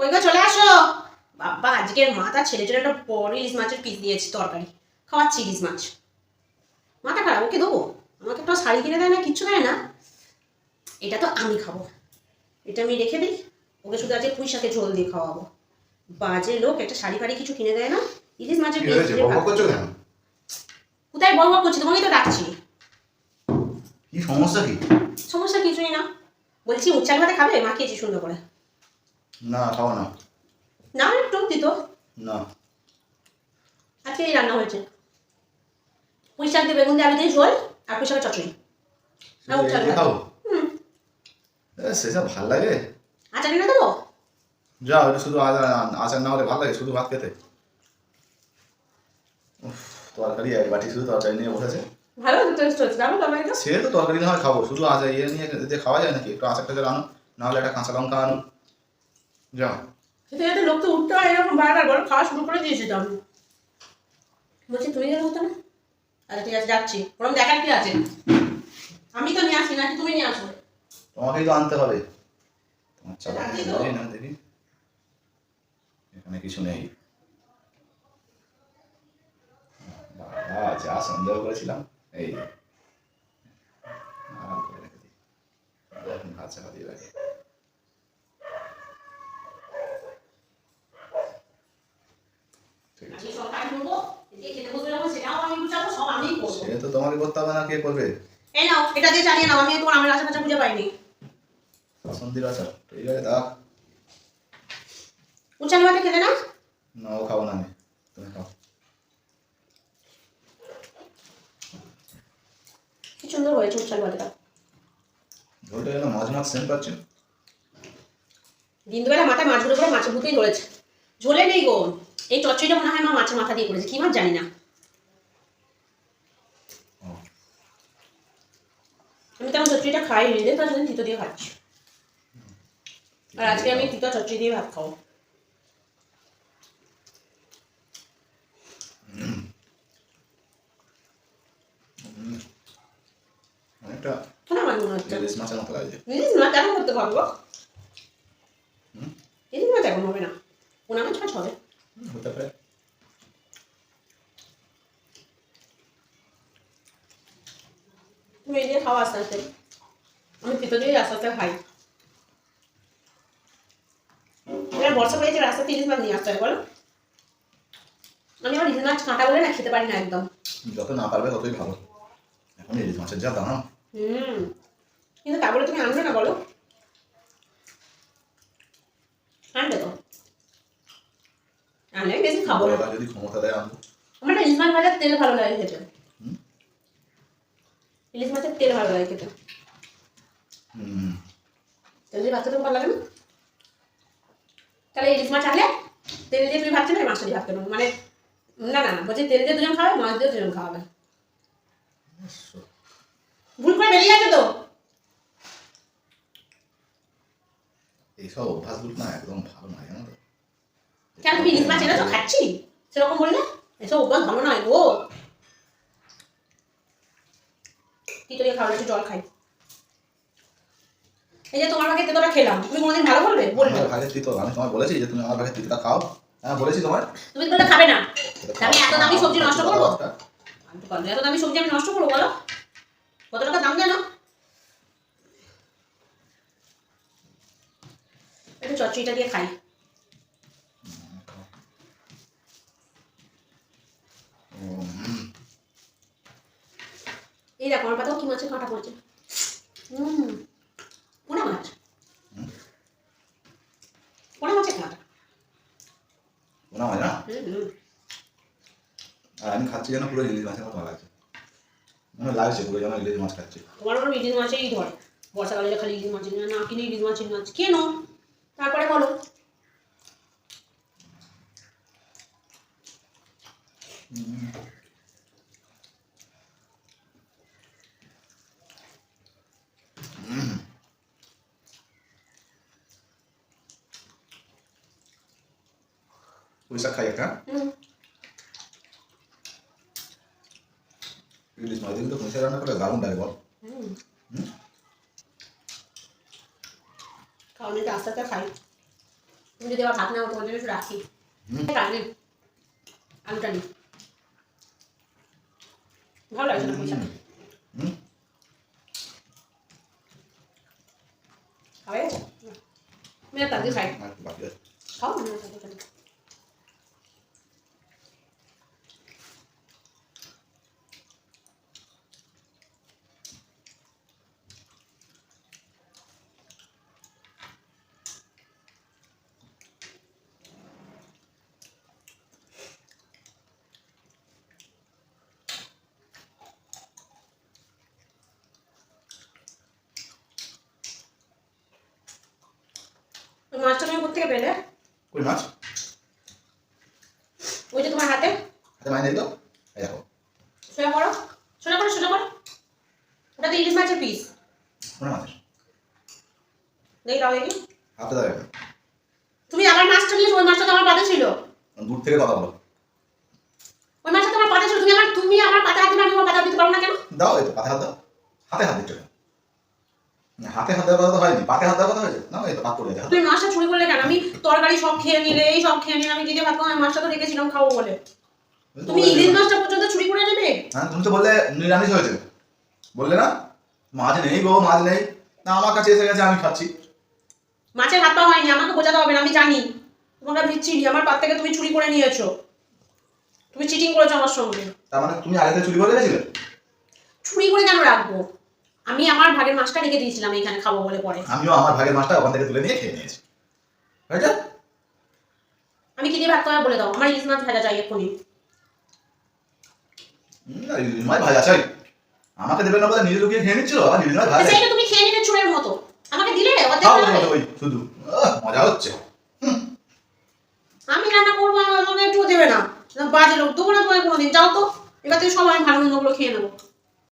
কই গো চলে আসো। বাবা আজকের মাথা ছেলে ছেলে একটা বড় ইলিশ মাছের পিস দিয়েছি তরকারি। খাওয়াচ্ছি ইলিশ মাছ। মাথা খারাপ ওকে দেবো? আমাকে একটা শাড়ি কিনে দেয় না কিচ্ছু দেয় না। এটা তো আমি খাব। এটা আমি রেখে দিই। ওকে শুধু আজকে পুঁই শাকে ঝোল দিয়ে খাওয়াবো। বাজে লোক একটা শাড়ি ফাড়ি কিছু কিনে দেয় না? ইলিশ মাছের পিস কোথায় বড় বড় করছি তোমাকেই তো ডাকছি। কি সমস্যা কি? সমস্যা কিছুই না। বলছি উচ্চাল ভাতে খাবে? মাখিয়েছি সুন্দর করে। না খাও না। না একটু দিত। না। আজকে এই রান্না হয়েছে। পুঁই শাক দিয়ে বেগুন দিয়ে আলু দিয়ে ঝোল আর পুঁই শাকের চচড়ি খাও সেসব ভালো লাগে। আচার দেবো? যাও এটা শুধু আচার না হলে ভালো লাগে শুধু ভাত খেতে। উফ, তরকারি এক বাটি শুধু তরকারি নিয়ে বসেছে। ভালো টেস্ট হচ্ছে দাম তরকারি সে তো তরকারি না হয় খাব শুধু আচার ইয়ে নিয়ে খাওয়া যায় নাকি? একটু আচার টাচার আনো না হলে একটা কাঁচা লঙ্কা আনো। যাও খেতে খেতে লোক তো উঠতে হয় এরকম বারবার বড় খাওয়া শুরু করে দিয়েছে তো আমি। বলছি তুমি গেলে হতো না? আচ্ছা ঠিক আছে যাচ্ছি। ওরকম দেখার কি আছে? আমি তো নিয়ে আসি নাকি তুমি নিয়ে আসো? তোমাকেই তো আনতে হবে। তোমার চাপা না দেখি। এখানে কিছু নেই। বাবা যা সন্দেহ করেছিলাম এই যে। আরাম করে সব কাজ করব খেতে সেটাও আমি গুছাবো সব আমিই করব। সে তো তোমাকে করতে হবে না কে করবে? এই নাও এটা দিয়ে চালিয়ে নাও আমি তোমার আমের আশা খুঁজে পাইনি। বাসন্তীর আচার ঠিক আছে খেলে না না ও খাব না আমি তুমি খাও। কি সুন্দর হয়েছে উচ্চাল ভাতটা ঝোলটা যেন মাছ মাছ সেন্ট পাচ্ছি দিন দুবেলা মাথায় মাছগুলো করে মাছের ভূতেই ধরেছে। ঝোলে নেই গো। এই চচ্চড়িটা মনে হয় মা মাছের মাথা দিয়ে করেছে কি মাছ জানি না। আমি তেমন চচ্চড়িটা খাই নি রে তার জন্য তিতো দিয়ে খাচ্ছি আর আজকে আমি তিতো চচ্চড়ি দিয়ে ভাত খাব। অনেকটা ইলিশ মাছের মতো লাগছে ইলিশ মাছ এখন করতে পারব? ইলিশ মাছ এখন হবে না। পোনা মাছ মাছ হবে। হতে পারে তুমি এই দিয়ে খাও আস্তে আস্তে আমি দিয়ে আস্তে আস্তে খাই বর্ষা পড়েছে রাস্তাতে ইলিশ মাছ নিয়ে আসতে হয় বলো? আমি আবার ইলিশ মাছ কাঁটা বলে না খেতে পারি না একদম। যত না পারবে ততই ভালো। এখন ইলিশ মাছের যা দাম হুম। কিন্তু তা বলে তুমি আনবে না বলো আনবে তো আনলে আমি বেশি খাব না। যদি ক্ষমতা দেয় আনব। আমার না ইলিশ মাছ ভাজার তেল ভালো লাগে খেতে। ইলিশ মাছের তেল ভালো লাগে খেতে। তেল দিয়ে ভাত খেতে ভালো লাগে না? তাহলে ইলিশ মাছ আনলে তেল দিয়ে তুমি ভাত মানে না না না বলছি তেল দিয়ে দুজন খাবে মাছ দিয়ে দুজন খাওয়াবে। ভুল করে বেরিয়ে তো? এইসব অভ্যাসগুলো না একদম ভালো জানো তো? কেন তুমি ইলিশ মাছ এনেছো খাচ্ছি? সেরকম বললে? এসব অভ্যাস ভালো নয় গো। কি করে খাওয়া একটু জল খাই। এই যে তোমার ভাগে তেতোটা খেলাম। তুমি কোনোদিন ভালো বলবে বলবে। আমার ভাগের তিতো আমি তোমায় বলেছি যে তুমি আমার ভাগের তিতোটা খাও। হ্যাঁ বলেছি তোমার তুমি তো বললে খাবে না। আমি এত দামি সবজি নষ্ট করব? আমি তো এত দামি সবজি আমি নষ্ট করব বলো। কত টাকা দাম জানো? একটু চচ্চড়িটা দিয়ে খাই ও, হুম, এই দেখো আমার পাতাও কি মাছের কাঁটা পড়ছে। হুম পোনা মাছ। পোনা মাছের কাঁটা। শোনা হয় না? আর আমি খাচ্ছি যেন পুরো ইলিশ মাছের মতো লাগছে। মনে লাগছে পুরো যেন ইলিশ মাছ খাচ্ছি। তোমার ওপর ইলিশ মাছেই ধরে। বর্ষাকালে খালি ইলিশ মাছ না কিনে ইলিশ মাছের মাছ। কেন তারপরে বলো। শাক খাই একটা ইলিশ মাছ কিন্তু শাক রান্না করে দারুণ লাগে বল হুম? খাওয়ানোটা আস্তে আস্তে খাই তুমি যদি আবার ভাত নাও তোমার জন্য একটু রাখি আলুটা নি ভালো লাগছে না পয়সা হুম খাবে মেয়ে তার দিয়ে খাই আর একটু বাকি আছে। খাও না তার দিয়ে খাই। ওই মাছটা তুমি কোথেকে পেলে? মাছ? ওই যে তোমার হাতে। হাতে এই দেখো। সোজা করো। সোজা করো সোজা করো। ওটা তো ইলিশ মাছের পিস কোন দেখি দাও দেখি। হাতে দাও তুমি আমার মাছটা নিয়েছো ওই মাছটা তো আমার পাতে ছিল। দূর থেকে কথা বলো। ওই মাছটা তোমার পাতে ছিল। তুমি আমার তুমি আমার পাতে হাতে আমি আমার পাতে দিতে পারো না কেন? দাও এই তো পাতে হাত দাও। হাতে হাত? না, হাতে হাত দেওয়ার কথা হয়নি পাতে হাত দেওয়ার কথা হয়েছে? না এই তো পাত মাছটা চুরি করলে কেন? আমি তরকারি সব খেয়ে নিলে এই সব খেয়ে নিলে আমি কি দিয়ে ভাত খাব? আমি মাছটা তো রেখেছিলাম খাব বলে। তুমি ইলিশ মাছটা পর্যন্ত চুরি করে নেবে? হ্যাঁ তুমি তো বললে নিরামিষ হয়েছে। বললে না মাছ নেই গো মাছ নেই। না আমার কাছে এসে গেছে আমি খাচ্ছি। মাছের হাত হয়নি আমাকে বোঝাতে হবে না আমি জানি। তোমরা চিনি আমার পাত থেকে তুমি চুরি করে নিয়েছো। তুমি চিটিং করেছ আমার সঙ্গে। তার মানে তুমি আগে থেকে চুরি করে গেছিলে চুরি করে কেন রাখব? আমি আমার ভাগের মাছটা রেখে দিয়েছিলাম এখানে খাব বলে পরে। আমিও আমার ভাগের মাছটা ওখান থেকে তুলে নিয়ে খেয়ে নিয়েছি। আমি কি দিয়ে ভাত খাওয়া বলে দাও? আমার ইলিশ মাছ ভাজা চাই এক্ষুনি। ইলিশ মাছ ভাজা চাই। আমাকে দেবেন না বলে নিজে লুকিয়ে খেয়ে নিচ্ছিল? আবার ইলিশ মাছ ভাজা। সেইটা তুমি খেয়ে নিলে চুরের মতো। আমাকে দিলে? অর্ধেক ওই শুধু। মজা হচ্ছে। আমি রান্না করব আমাকে একটু দেবে না। বাজে লোক। দেবো না তোমায় কোনোদিন যাও তো। এবার থেকে সব আমি ভালো মন্দগুলো খেয়ে নেব